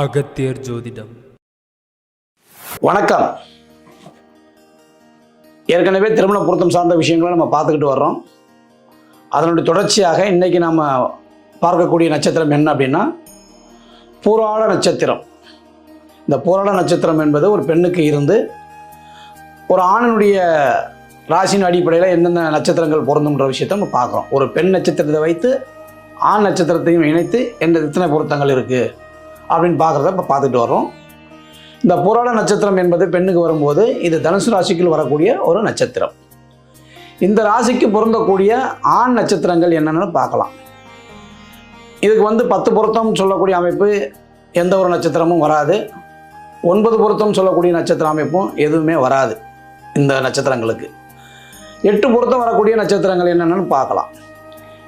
அகத்தியர் ஜோதிடம். வணக்கம். ஏற்கனவே திருமண பொருத்தம் சார்ந்த விஷயங்களை நம்ம பார்த்துக்கிட்டு வர்றோம். அதனுடைய தொடர்ச்சியாக இன்றைக்கி நம்ம பார்க்கக்கூடிய நட்சத்திரம் என்ன அப்படின்னா பூராட நட்சத்திரம். இந்த பூராள நட்சத்திரம் என்பது ஒரு பெண்ணுக்கு இருந்து ஒரு ஆணினுடைய ராசியின் அடிப்படையில் எந்தெந்த நட்சத்திரங்கள் பொருந்தும்ன்ற விஷயத்தை நம்ம பார்க்குறோம். ஒரு பெண் நட்சத்திரத்தை வைத்து ஆண் நட்சத்திரத்தையும் இணைத்து எந்த எத்தனை பொருத்தங்கள் இருக்குது அப்படின்னு பார்க்குறத இப்போ பார்த்துட்டு வரோம் இந்த புராண நட்சத்திரம் என்பது பெண்ணுக்கு வரும்போது இது தனுசு ராசிக்குள் வரக்கூடிய ஒரு நட்சத்திரம். இந்த ராசிக்கு பொருந்தக்கூடிய ஆண் நட்சத்திரங்கள் என்னென்னு பார்க்கலாம். இதுக்கு வந்து பத்து பொருத்தம் சொல்லக்கூடிய அமைப்பு எந்த ஒரு நட்சத்திரமும் வராது. ஒன்பது பொருத்தம் சொல்லக்கூடிய நட்சத்திர அமைப்பும் எதுவுமே வராது இந்த நட்சத்திரங்களுக்கு. எட்டு பொருத்தம் வரக்கூடிய நட்சத்திரங்கள் என்னென்னு பார்க்கலாம்.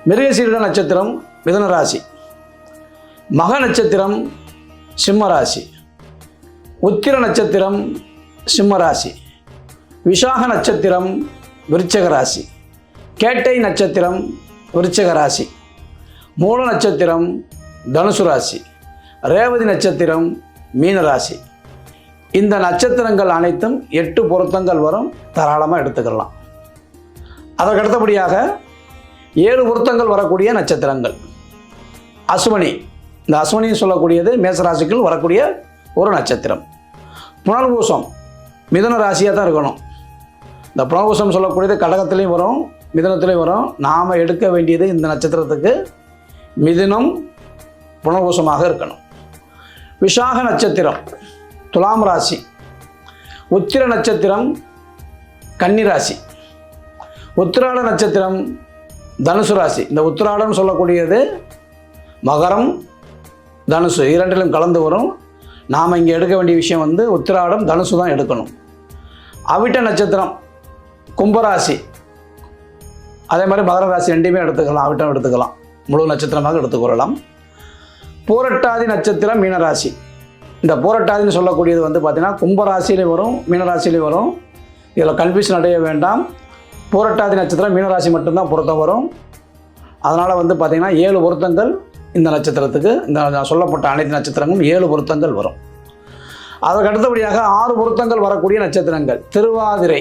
மிருகசீரிட நட்சத்திரம் மிதன ராசி. மக நட்சத்திரம் சிம்மராசி. உத்திர நட்சத்திரம் சிம்மராசி. விஷாக நட்சத்திரம் விருச்சகராசி. கேட்டை நட்சத்திரம் விருச்சகராசி. மூல நட்சத்திரம் தனுசு ராசி. ரேவதி நட்சத்திரம் மீனராசி இந்த நட்சத்திரங்கள் அனைத்தும் எட்டு பொருத்தங்கள் வரும். தாராளமாக எடுத்துக்கலாம். அதற்கு அடுத்தபடியாக ஏழு பொருத்தங்கள் வரக்கூடிய நட்சத்திரங்கள். அசுவனி இந்த அஸ்வினி சொல்லக்கூடியது மேசராசிக்குள் வரக்கூடிய ஒரு நட்சத்திரம். புனர்பூசம். மிதுன ராசியாக தான் இருக்கணும். இந்த புனர்பூசம் சொல்லக்கூடியது கடகத்துலேயும் வரும் மிதனத்துலேயும் வரும். நாம் எடுக்க வேண்டியது இந்த நட்சத்திரத்துக்கு மிதினம் புனர்பூசமாக இருக்கணும். விஷாக நட்சத்திரம் துலாம் ராசி. உத்திர நட்சத்திரம் கன்னிராசி உத்திராட நட்சத்திரம் தனுசு ராசி. இந்த உத்திராடம் சொல்லக்கூடியது மகரம் தனுசு இரண்டிலும் கலந்து வரும். நாம் இங்கே எடுக்க வேண்டிய விஷயம் வந்து உத்திராடம் தனுசு தான் எடுக்கணும். அவிட்ட நட்சத்திரம் கும்பராசி. அதே மாதிரி மகர ராசி ரெண்டையுமே எடுத்துக்கலாம் அவிட்டம் எடுத்துக்கலாம். முழு நட்சத்திரமாக எடுத்துக்கொள்ளலாம் பூரட்டாதி நட்சத்திரம் மீனராசி. இந்த பூரட்டாதின்னு சொல்லக்கூடியது வந்து பார்த்திங்கன்னா கும்பராசியிலையும் வரும் மீனராசிலையும் வரும். இதில் கன்ஃபியூஷன் அடைய வேண்டாம். பூரட்டாதி நட்சத்திரம் மீனராசி மட்டும்தான் பொருத்தம் வரும். அதனால் வந்து பார்த்திங்கன்னா ஏழு பொருத்தங்கள் இந்த நட்சத்திரத்துக்கு இந்த சொல்லப்பட்ட அனைத்து நட்சத்திரங்களும் ஏழு பொருத்தங்கள் வரும். அதற்கு அடுத்தபடியாக ஆறு பொருத்தங்கள் வரக்கூடிய நட்சத்திரங்கள். திருவாதிரை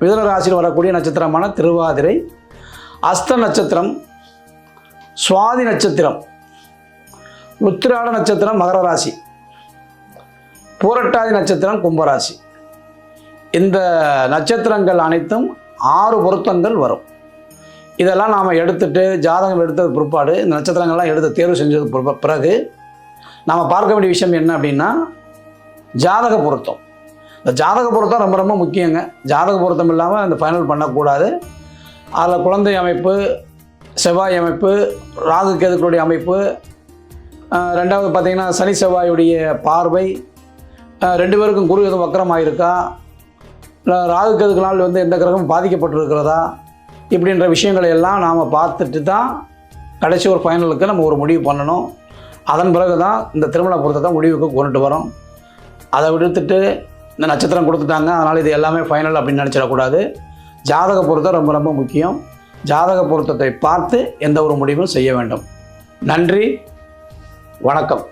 மிதுன ராசியில் வரக்கூடிய நட்சத்திரமான திருவாதிரை அஸ்த நட்சத்திரம் சுவாதி நட்சத்திரம் உத்திராட நட்சத்திரம் மகர ராசி பூரட்டாதி நட்சத்திரம் கும்பராசி. இந்த நட்சத்திரங்கள் அனைத்தும் ஆறு பொருத்தங்கள் வரும். இதெல்லாம் நாம் எடுத்துட்டு ஜாதகம் எடுத்தது பிற்பாடு இந்த நட்சத்திரங்கள்லாம் எடுத்து தேர்வு செஞ்சது பிறகு நாம் பார்க்க வேண்டிய விஷயம் என்ன அப்படின்னா ஜாதக பொருத்தம். இந்த ஜாதக பொருத்தம் ரொம்ப ரொம்ப முக்கியங்க. ஜாதக பொருத்தம் இல்லாமல் இந்த ஃபைனல் பண்ணக்கூடாது. அதில் குழந்தை அமைப்பு செவ்வாய் அமைப்பு ராகு கேதுக்களுடைய அமைப்பு ரெண்டாவது பார்த்திங்கன்னா சனி செவ்வாயுடைய பார்வை ரெண்டு பேருக்கும் குரு எதுவும் வக்கரமாக இருக்கா இல்லை ராகு கேதுக்களால் வந்து எந்த கிரகமும் பாதிக்கப்பட்டிருக்கிறதா? இப்படின்ற விஷயங்களை எல்லாம் நாம் பார்த்துட்டு தான் கடைசி ஒரு ஃபைனலுக்கு நம்ம ஒரு முடிவு பண்ணணும். அதன் பிறகு தான் இந்த திருமண பொருத்தத்தை முடிவுக்கு கொண்டுட்டு வரோம். அதை விடுத்துட்டு இந்த நட்சத்திரம் கொடுத்துட்டாங்க அதனால் இது எல்லாமே ஃபைனல் அப்படின்னு நினச்சிடக்கூடாது. ஜாதக பொருத்தம் ரொம்ப ரொம்ப முக்கியம். ஜாதக பொருத்தத்தை பார்த்து எந்த ஒரு முடிவும் செய்ய வேண்டும். நன்றி வணக்கம்.